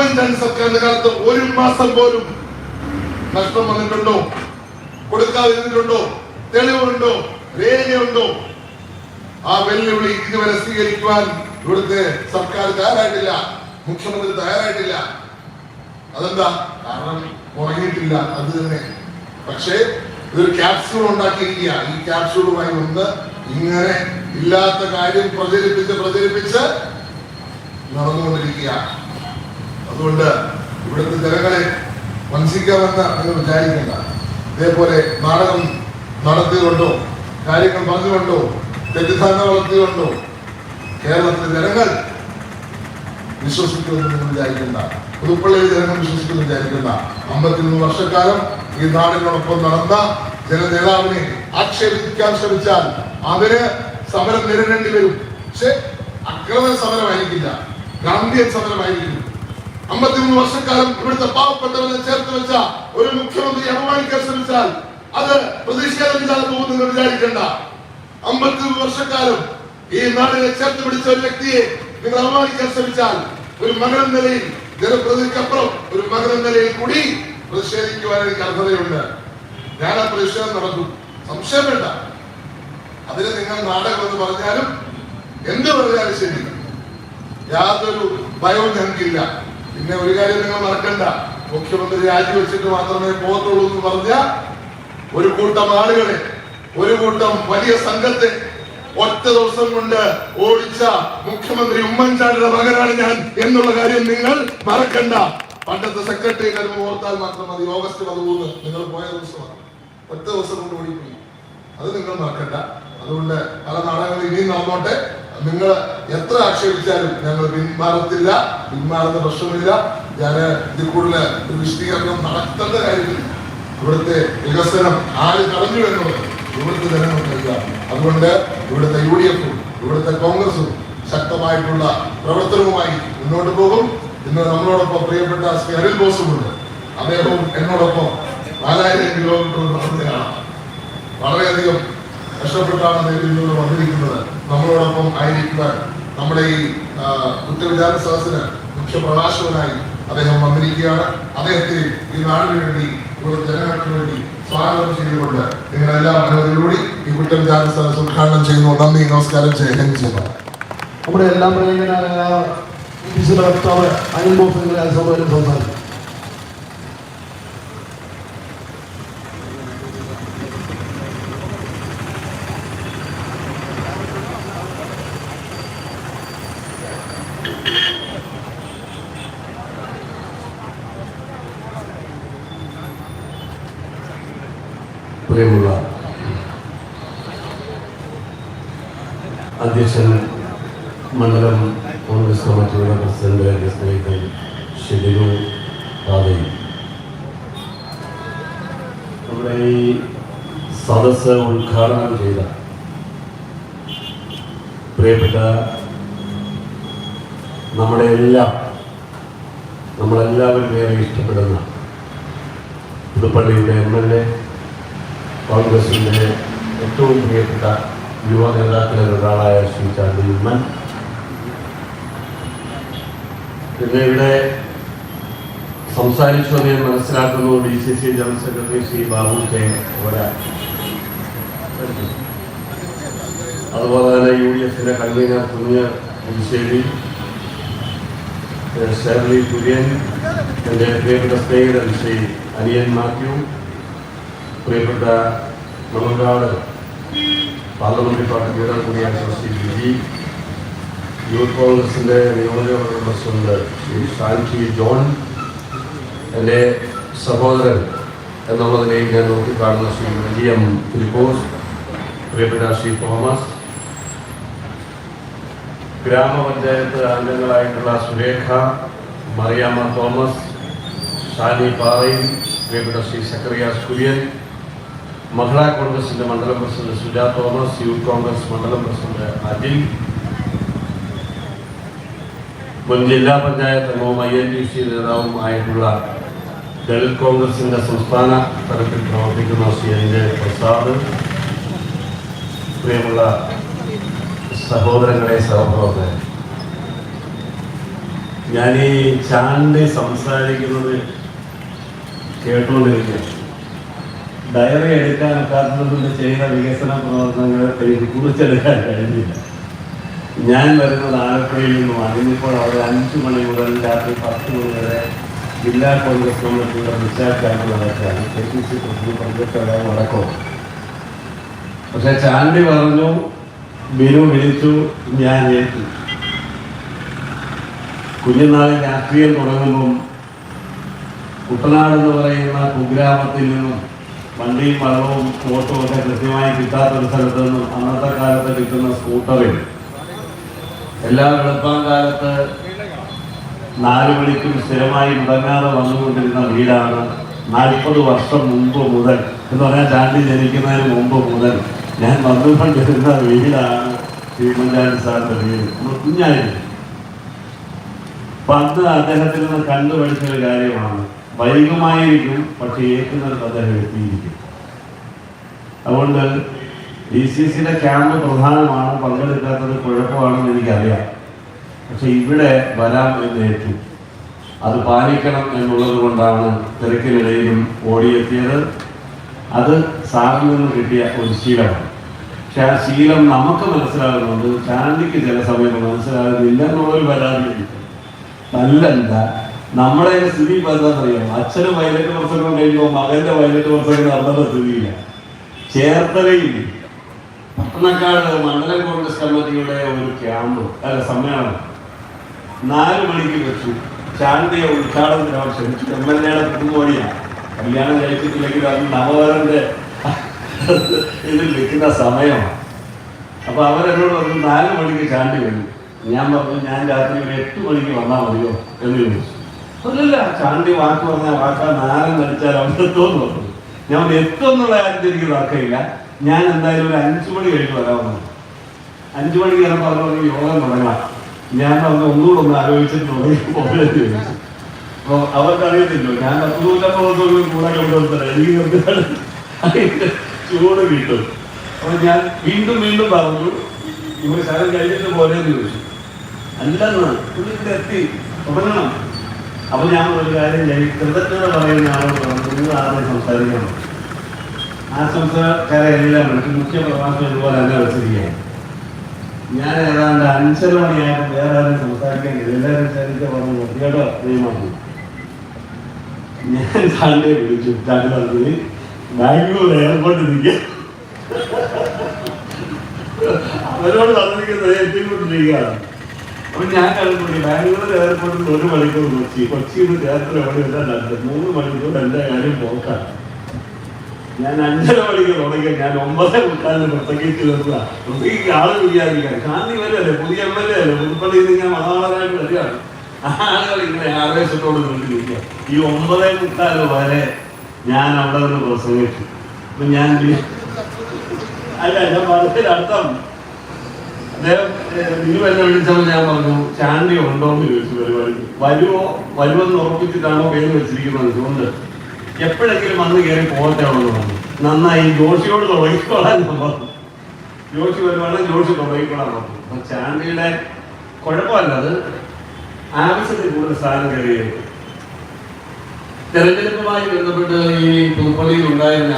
ഉമ്മൻചാണ്ടി സർക്കാരിന്റെ കാലത്ത് ഒരു മാസം പോലും നഷ്ടം വന്നിട്ടുണ്ടോ? കൊടുക്കാതിരുന്നിട്ടുണ്ടോ? തെളിവുണ്ടോ? രേഖയുണ്ടോ? ആ വെല്ലുവിളി ഇതുവരെ സ്വീകരിക്കുവാൻ ഇവിടുത്തെ സർക്കാർ തയ്യാറായിട്ടില്ല. മുഖ്യമന്ത്രി തയ്യാറായിട്ടില്ല. അതെന്താ? കാരണം ഉറങ്ങിയിട്ടില്ല. അത് തന്നെ. പക്ഷേ ഇതൊരു ക്യാപ്സ്യൂൾ ഉണ്ടാക്കിയിരിക്കുക ഈ ക്യാപ്സ്യൂളുമായി ഒന്ന് ഇങ്ങനെ ഇല്ലാത്ത കാര്യം പ്രചരിപ്പിച്ച് പ്രചരിപ്പിച്ച് നടന്നുകൊണ്ടിരിക്കുക അതുകൊണ്ട് ഇവിടുത്തെ ജനങ്ങളെ വഞ്ചിക്കാമെന്ന് നിങ്ങൾ വിചാരിക്കേണ്ട. ഇതേപോലെ നാടകം നടത്തിക്കൊണ്ടോ കാര്യങ്ങൾ പറഞ്ഞുകൊണ്ടോ തെറ്റിദ്ധാരണ വളർത്തിക്കൊണ്ടോ കേരളത്തിലെ ജനങ്ങൾ വിശ്വസിക്കുമെന്ന് നിങ്ങൾ വിചാരിക്കേണ്ട. പുതുപ്പള്ളിയിലെ ജനങ്ങൾ വിശ്വസിക്കുമെന്ന് വിചാരിക്കേണ്ട. അമ്പത്തിമൂന്ന് വർഷക്കാലം ഈ നാടിനോടൊപ്പം നടന്ന ജനനേതാവിനെ ആക്ഷേപിക്കാൻ ശ്രമിച്ചാൽ അവർ സമരം നേരിടേണ്ടി വരും. പക്ഷെ അക്രമ സമരമായിരിക്കില്ല. ഗാന്ധിയൻ സമരമായിരിക്കും അമ്പത്തിമൂന്ന് വർഷക്കാലം ഇവിടുത്തെ പാവപ്പെട്ടവരെ ചേർത്ത് വെച്ച ഒരു മുഖ്യമന്ത്രി അപമാനിക്കാൻ ശ്രമിച്ചാൽ അത് പ്രതിഷേധമില്ലാതെ പോകും നിങ്ങൾ വിചാരിക്കേണ്ട. അമ്പത്തിമൂന്ന് വർഷക്കാലം ഈ നാടിനെ ചേർത്ത് പിടിച്ച ഒരു വ്യക്തിയെ നിങ്ങൾ അപമാനിക്കാൻ ശ്രമിച്ചാൽ ഒരു മകൻ നിലയിൽ ജനപ്രതിക്കപ്പുറം ഒരു മകൻ നിലയിൽ കൂടി പ്രതിഷേധിക്കുവാൻ എനിക്ക് അർഹതയുണ്ട്. ഞാൻ ആ പ്രതിഷേധം നടത്തും. സംശയം വേണ്ട. അതിന് നിങ്ങൾ നാടകം എന്ന് പറഞ്ഞാലും എന്ത് പറഞ്ഞാലും ശരി യാതൊരു ഭയവും ഞങ്ങൾക്കില്ല. പിന്നെ ഒരു കാര്യം നിങ്ങൾ മറക്കണ്ട. മുഖ്യമന്ത്രി രാജിവെച്ചിട്ട് മാത്രമേ പോകത്തുള്ളൂ എന്ന് പറഞ്ഞ ഒരു കൂട്ടം ആളുകളെ ഒരു കൂട്ടം വലിയ സംഘത്തെ ഒറ്റ ദിവസം കൊണ്ട് ഓടിച്ച മുഖ്യമന്ത്രി ഉമ്മൻചാണ്ടിയുടെ മകനാണ് ഞാൻ എന്നുള്ള കാര്യം നിങ്ങൾ മറക്കണ്ട. പണ്ടത്തെ സെക്രട്ടറി കാര്യം ഓർത്താൽ മാത്രം മതി. ഓഗസ്റ്റ് പതിമൂന്ന് നിങ്ങൾ പോയ ദിവസമാണ്. ഒറ്റ ദിവസം കൊണ്ട് ഓടിപ്പോയി. അത് നിങ്ങൾ മറക്കണ്ട. അതുകൊണ്ട് പല നാടകങ്ങൾ ഇനിയും നടന്നോട്ടെ. നിങ്ങൾ എത്ര ആക്ഷേപിച്ചാലും ഞങ്ങൾ പിന്മാറത്തില്ല പിന്മാറുന്ന പ്രശ്നമില്ല ഞാൻ ഇതിൽ കൂടുതൽ വിശദീകരണം നടത്തേണ്ട കാര്യമില്ല. ഇവിടുത്തെ വികസനം ആര് തടഞ്ഞു എന്നുള്ളത് ഇവിടുത്തെ ജനങ്ങൾക്കല്ല അതുകൊണ്ട് ഇവിടുത്തെ യു ഡി എഫും ഇവിടുത്തെ കോൺഗ്രസും ശക്തമായിട്ടുള്ള പ്രവർത്തനവുമായി മുന്നോട്ട് പോകും. ഇന്ന് നമ്മളോടൊപ്പം പ്രിയപ്പെട്ട ശ്രീ അനിൽ ബോസുമുണ്ട്. അദ്ദേഹവും എന്നോടൊപ്പം നാലായിരം കിലോമീറ്റർ നടത്തുകയാണ് വളരെയധികം കഷ്ടപ്പെട്ടാണ് അദ്ദേഹം വന്നിരിക്കുന്നത്. നമ്മളോടൊപ്പം ആയിരിക്കുവാൻ നമ്മുടെ ഈ ഉത്തരവിചാര സദസ്സിന് മുഖ്യ പ്രകാശകനായി അദ്ദേഹം വന്നിരിക്കുകയാണ്. അദ്ദേഹത്തെ ഈ നാടിനു വേണ്ടി ഇവിടുത്തെ ജനങ്ങൾക്ക് വേണ്ടി സ്വാഗതം ചെയ്തുകൊണ്ട് നിങ്ങളെല്ലാം അനുമതിയോടെ ഈ കുറ്റവിചാര സദസ്സ് ഉദ്ഘാടനം ചെയ്യുന്നു. നന്ദി നമസ്കാരം ചെയ്യുന്നു ഹിന്ദ് ജയ ഭാരത്. നമ്മുടെ എല്ലാം പ്രിയങ്കരായ ഓഫീസിലെ വക്താവ് സംസാരിക്കും പ്രിയമുള്ള അധ്യക്ഷൻ മണ്ഡലം കോൺഗ്രസ് കമ്മിറ്റിയുടെ പ്രസിഡന്റ് എന്റെ സ്നേഹിതൻ ഷെഡിനു പാതയും നമ്മുടെ ഈ സദസ്സ് ഉദ്ഘാടനം ചെയ്ത പ്രിയപ്പെട്ട നമ്മുടെ എല്ലാം നമ്മളെല്ലാവരും ഏറെ ഇഷ്ടപ്പെടുന്ന പുതുപ്പള്ളിയുടെ എം എൽ എ കോൺഗ്രസിന്റെ ഏറ്റവും പ്രിയപ്പെട്ട യുവ നേതാക്കളിൽ ഒരാളായ ശ്രീ ചാണ്ടി ഉമ്മൻ. പിന്നെ ഇവിടെ സംസാരിച്ചു എന്ന് ഞാൻ മനസ്സിലാക്കുന്നു. D C C general secretary Shri Babu K ഇവിടെ അതുപോലെ തന്നെ യു ഡി എഫിന്റെ കൺവീനർ കുഞ്ഞ് പുതുശ്ശേരി ഷേർലി കുര്യൻ എന്റെ പ്രിയപ്പെട്ട സ്നേഹിതൻ ശ്രീ അനിയൻ മാത്യു പ്രിയപ്പെട്ട മണക്കാട് പാർലമെന്ററി പാർട്ടി ലീഡർ കൂടിയായ ശ്രീ വിജി. യൂത്ത് കോൺഗ്രസിന്റെ നിയോജകവർഗ പ്രസിഡന്റ് ശ്രീ ഷാൻഷി ജോൺ. എന്റെ സഹോദരൻ എന്നുള്ളതിനെയും ഞാൻ നോക്കിക്കാണുന്ന ശ്രീ വിജയം ഫിലിപ്പോസ് പ്രിയപ്പെട്ട ശ്രീ തോമസ്. ഗ്രാമപഞ്ചായത്ത് അംഗങ്ങളായിട്ടുള്ള സുരേഖ മറിയാമ്മ തോമസ് ഷാനി പാറയും പ്രിയപ്പെട്ട ശ്രീ സക്കറിയാസ് കുര്യൻ മഹിളാ കോൺഗ്രസിന്റെ മണ്ഡലം പ്രസിഡന്റ് സുജാ തോമസ് യൂത്ത് കോൺഗ്രസ് മണ്ഡലം പ്രസിഡന്റ് അജിൽ മുൻ ജില്ലാ പഞ്ചായത്ത് അംഗവും ഐ എൻ ടി സി നേതാവും ആയിട്ടുള്ള ദളിത് കോൺഗ്രസിന്റെ സംസ്ഥാന തലത്തിൽ പ്രവർത്തിക്കുന്ന സി എൻ ജെ പ്രസാദ് പ്രിയമുള്ള സഹോദരങ്ങളെ സഹപ്രവർത്തകർ ഞാൻ ഈ ചാണ്ടി സംസാരിക്കുന്നത് കേട്ടുകൊണ്ടിരിക്കുക ഡയറി എടുക്കാൻ ഒക്കാത്തതുകൊണ്ട് ചെയ്യുന്ന വികസന പ്രവർത്തനങ്ങൾ എനിക്ക് കുറിച്ചെടുക്കാൻ കഴിഞ്ഞില്ല. ഞാൻ വരുന്നത് ആലപ്പുഴയിൽ നിന്നുമാണ്. ഇന്നിപ്പോൾ അവിടെ അഞ്ചു മണി മുതൽ രാത്രി പത്ത് മണി വരെ ജില്ലാ കോൺഗ്രസ് കമ്മിറ്റിയുടെ വിശാഖ ക്യാമ്പ് നടക്കുകയാണ്. കെ പി സി പ്രസിഡന്റ് പങ്കെടുത്തത് നടക്കും പക്ഷെ ചാണ്ടി പറഞ്ഞു ബിനു വിളിച്ചു ഞാൻ ഏറ്റു കുഞ്ഞുനാളിൽ രാഷ്ട്രീയം തുടങ്ങുമ്പം കുട്ടനാട് എന്ന് പറയുന്ന കുഗ്രാമത്തിൽ നിന്നും വണ്ടിയും വളവും ഫോട്ടോ ഒക്കെ കൃത്യമായി കിട്ടാത്ത ഒരു സ്ഥലത്ത് നിന്നും അന്നത്തെ കാലത്ത് കിട്ടുന്ന സ്കൂട്ടറിൽ എല്ലാ എളുപ്പം കാലത്ത് നാല് മണിക്കും സ്ഥിരമായി മുടങ്ങാതെ വന്നുകൊണ്ടിരുന്ന വീടാണ് നാൽപ്പത് വർഷം മുമ്പ് മുതൽ. എന്ന് പറഞ്ഞാൽ ചാണ്ടി ജനിക്കുന്നതിന് മുമ്പ് മുതൽ ഞാൻ വന്നുകൊണ്ടിരുന്ന വീടാണ് ശ്രീമഞ്ചാരി സാറിന്റെ വീട്. നമ്മൾ കുഞ്ഞായിരുന്നു. അന്ന് അദ്ദേഹത്തിൽ നിന്ന് കണ്ടുപഠിച്ചൊരു കാര്യമാണ്. വൈകുമായിരിക്കും പക്ഷെ ഏറ്റുന്നിടത്ത് അദ്ദേഹം എത്തിയിരിക്കും അതുകൊണ്ട് ഡി സി സിയുടെ ക്യാമ്പ് പ്രധാനമാണ് പങ്കെടുക്കാത്തത് കുഴപ്പമാണെന്ന് എനിക്കറിയാം. പക്ഷെ ഇവിടെ വരാം എന്ന് ഏറ്റു. അത് പാലിക്കണം എന്നുള്ളത് കൊണ്ടാണ് തിരക്കിനിടയിലും ഓടിയെത്തിയത്. അത് സാറിൽ നിന്ന് കിട്ടിയ ഒരു ശീലമാണ്. പക്ഷെ ആ ശീലം നമുക്ക് മനസ്സിലാകുന്നുണ്ട്. ചാണ്ടിക്ക് ചില സമയത്ത് മനസ്സിലാകുന്നില്ല എന്നുള്ളൊരു വരാതിരിക്കും നല്ലല്ല നമ്മുടെ സ്ഥിതി ഇപ്പൊ എന്താണെന്നറിയാം അച്ഛന് വയലറ്റ് പ്രസംഗം കഴിയുമ്പോൾ മകന്റെ വയലറ്റ് പ്രസംഗം നടന്ന സ്ഥിതിയില്ല. ചേർത്തലയിൽ പട്ടണക്കാട് മണ്ഡലം കോൺഗ്രസ് കമ്മിറ്റിയുടെ ഒരു ക്യാമ്പ് അല്ല സമ്മേളനം നാല് മണിക്ക് വെച്ചു. ചാണ്ടിയെ ഉദ്ഘാടനത്തിന് അവർ ക്ഷണിച്ചു എം എൽ എയുടെ കുടുംബോടിയാണ് കല്യാണം കഴിച്ചിട്ടില്ലെങ്കിൽ അത് നവവരന്റെ ഇതിൽ നിൽക്കുന്ന സമയമാണ്. അപ്പൊ അവരെന്നോട് പറഞ്ഞു നാല് മണിക്ക് ചാണ്ടി വരും. ഞാൻ പറഞ്ഞു ഞാൻ രാത്രി ഒരു എട്ട് മണിക്ക് വന്നാൽ മതിയോ എന്ന് ചോദിച്ചു. അല്ലല്ല ചാണ്ടി വാക്ക് പറഞ്ഞ വാക്കാ നാരം നടിച്ചാൽ അവിടെ എത്തുമെന്ന് ഞാൻ എത്തുമെന്നുള്ള കാര്യത്തിൽ എനിക്ക് തർക്കമില്ല. ഞാൻ എന്തായാലും ഒരു അഞ്ചു മണി കഴിഞ്ഞ് വരാമെന്ന് അഞ്ചു മണിക്ക് ഞാൻ പറഞ്ഞു യോഗം തുടങ്ങാം ഞാൻ അന്ന് ഒന്നുകൂടെ ഒന്ന് ആലോചിച്ചിട്ട് തുടങ്ങി പോകലെന്ന് ചോദിച്ചു. അപ്പൊ അവർക്കറിയത്തില്ലോ ഞാൻ പത്ത് നൂറ്റമ്പതൊന്നും കൂടെ കൊണ്ടുവന്നത് എനിക്ക് ചൂട് കിട്ടും. അപ്പോൾ ഞാൻ വീണ്ടും വീണ്ടും പറഞ്ഞു ഇവർ ശരം കഴിഞ്ഞിട്ട് പോലെന്ന് ചോദിച്ചു. അല്ലെന്ന് പുള്ളിക്ക് എത്തി. തുടങ്ങണം. അപ്പൊ ഞാൻ ഒരു കാര്യം ഞാൻ കൃതജ്ഞത പറയുന്ന ആളോട് നിങ്ങൾ ആരെ സംസാരിക്കണം. ആ സംസാരക്കാരെ എല്ലാം വിളിച്ച് മുഖ്യ പ്രഭാഷണം ഇതുപോലെ തന്നെ വെച്ചിരിക്കുകയാണ് ഞാൻ ഏതാണ്ട് അഞ്ചര മണിയായിട്ട് വേറെ ആരും സംസാരിക്കാൻ എല്ലാവരും ചരിത്ര പറഞ്ഞു കേട്ടോ അത്രയുമാണ് ഞാൻ സാറിനെ വിളിച്ചു. താങ്കൾ പറഞ്ഞത് ബാംഗ്ലൂർ എയർപോർട്ടിൽ നിൽക്കുക അവരോട് പറഞ്ഞിരിക്കുന്നത് എത്തിക്കൊണ്ടിരിക്കുകയാണ് അപ്പൊ ഞാൻ കണ്ടുപിടി ബാംഗ്ലൂർ എയർപോർട്ടിൽ ഒരു മണിക്കൂർ കൊച്ചി കൊച്ചിയിൽ ചേർത്തല എവിടെ എത്താൻ മൂന്ന് മണിക്കൂർ എന്റെ കാര്യം പോക്കാണ് ഞാൻ അഞ്ചര മണിക്ക് തുടങ്ങിയ ഞാൻ ഒമ്പത് മുക്കാലിന് നിർത്തുക പ്രസംഗിക്ക് ആൾ വിചാരിക്കാൻ വരെ വരല്ലേ പുതിയ എം എൽ എ അല്ലേ പുതുപ്പള്ളിയിൽ നിന്ന് ഞാൻ മഹാളനായിട്ട് വരികയാണ്. ആളുകൾ ഇങ്ങനെ ആവേശത്തോട് കണ്ടിരിക്കുക ഈ ഒമ്പതേ മുക്കാൽ വരെ ഞാൻ അവിടെ നിന്ന് പ്രസംഗിച്ചു. അപ്പൊ ഞാൻ അല്ല ഞാൻ പറഞ്ഞതിന്റെ നന്നായി ജോഷിയോട് ജോഷി വരുവാണെങ്കിൽ ജോഷി തുടങ്ങിക്കോളാൻ പറഞ്ഞു. അപ്പൊ ചാണ്ടിയുടെ കുഴപ്പമല്ല അത് ആവശ്യത്തിൽ കൂടുതൽ സ്ഥാനം കയറിയത് തെരഞ്ഞെടുപ്പുമായി ബന്ധപ്പെട്ട് ഈ പുതുപ്പള്ളിയിൽ ഉണ്ടായിരുന്ന